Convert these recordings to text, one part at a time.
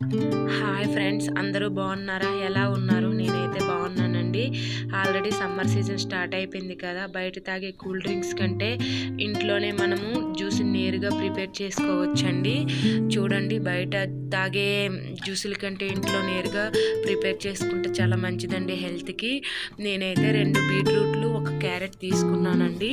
Hi friends అందరూ బాగున్నారా? ఎలా ఉన్నారు? నేనైతే బాగున్నాను. బాగున్నానండి ఆల్రెడీ సమ్మర్ సీజన్ స్టార్ట్ అయిపోయింది కదా. బయట తాగే కూల్ డ్రింక్స్ కంటే ఇంట్లోనే మనము జ్యూస్ నేరుగా ప్రిపేర్ చేసుకోవచ్చండి. చూడండి బయట తాగే జ్యూసుల కంటే ఇంట్లో నేరుగా ప్రిపేర్ చేసుకుంటే చాలా మంచిదండి హెల్త్కి. నేనైతే రెండు బీట్రూట్లు ఒక క్యారెట్ తీసుకున్నానండి.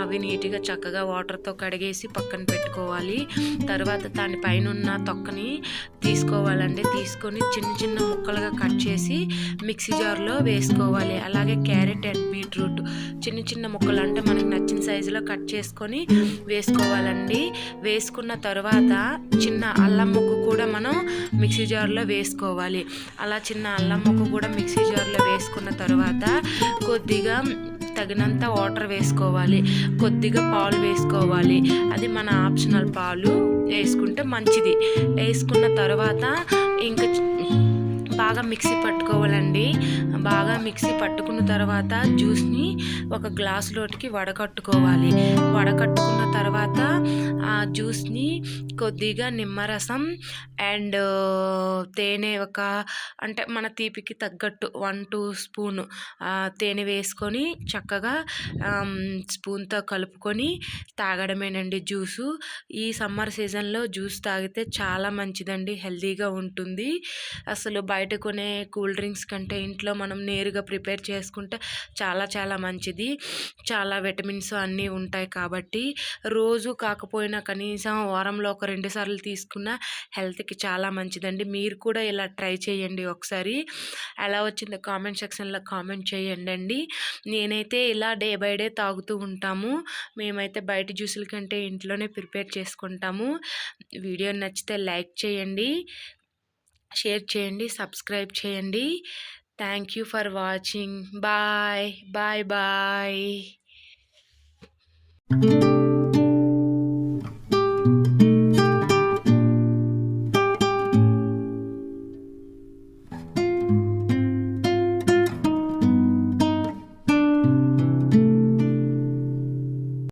అవి నీట్గా చక్కగా వాటర్తో కడిగేసి పక్కన పెట్టుకోవాలి. తర్వాత దాని పైన ఉన్న తొక్కని తీసుకోవాలండి. తీసుకొని చిన్న చిన్న ముక్కలుగా కట్ చేసి మిక్సీ జార్లో వేసుకోవాలి అలాగే క్యారెట్ అండ్ బీట్రూట్. చిన్న చిన్న ముక్కలు అంటే మనకు నచ్చిన సైజులో కట్ చేసుకొని వేసుకోవాలండి. వేసుకున్న తర్వాత చిన్న అల్లం ముక్క కూడా మనం మిక్సీ జార్లో వేసుకోవాలి. అలా చిన్న అల్లం ముక్క కూడా మిక్సీ జార్లో వేసుకున్న తర్వాత కొద్దిగా తగినంత వాటర్ వేసుకోవాలి. కొద్దిగా పాలు వేసుకోవాలి. అది మన ఆప్షనల్ పాలు. వేసుకుంటే మంచిది. వేసుకున్న తర్వాత ఇంకా బాగా మిక్సీ పట్టుకోవాలండి. బాగా మిక్సీ పట్టుకున్న తర్వాత జ్యూస్ని ఒక గ్లాసులోటికి వడకట్టుకోవాలి. వడకట్టుకున్న తర్వాత ఆ జ్యూస్ని కొద్దిగా నిమ్మరసం అండ్ తేనె ఒక అంటే మన తీపికి తగ్గట్టు వన్ టూ స్పూన్ తేనె వేసుకొని చక్కగా స్పూన్తో కలుపుకొని తాగడమేనండి జ్యూసు. ఈ సమ్మర్ సీజన్లో జ్యూస్ తాగితే చాలా మంచిదండి హెల్తీగా ఉంటుంది. అసలు బయట కొనే కూల్ డ్రింక్స్ కంటే ఇంట్లో మనం నేరుగా ప్రిపేర్ చేసుకుంటే చాలా చాలా మంచిది. చాలా విటమిన్స్ అన్నీ ఉంటాయి కాబట్టి రోజు కాకపోయినా కనీసం వారంలో ఒక రెండు సార్లు తీసుకున్న హెల్త్కి చాలా మంచిదండి. మీరు కూడా ఇలా ట్రై చేయండి ఒకసారి. ఎలా వచ్చిందో కామెంట్ సెక్షన్లో కామెంట్ చేయండి అండి నేనైతే ఇలా డే బై డే తాగుతూ ఉంటాము. మేమైతే బయట జ్యూసుల కంటే ఇంట్లోనే ప్రిపేర్ చేసుకుంటాము. వీడియో నచ్చితే లైక్ చేయండి షేర్ చేయండి సబ్స్క్రైబ్ చేయండి. Thank you for watching. Bye bye bye.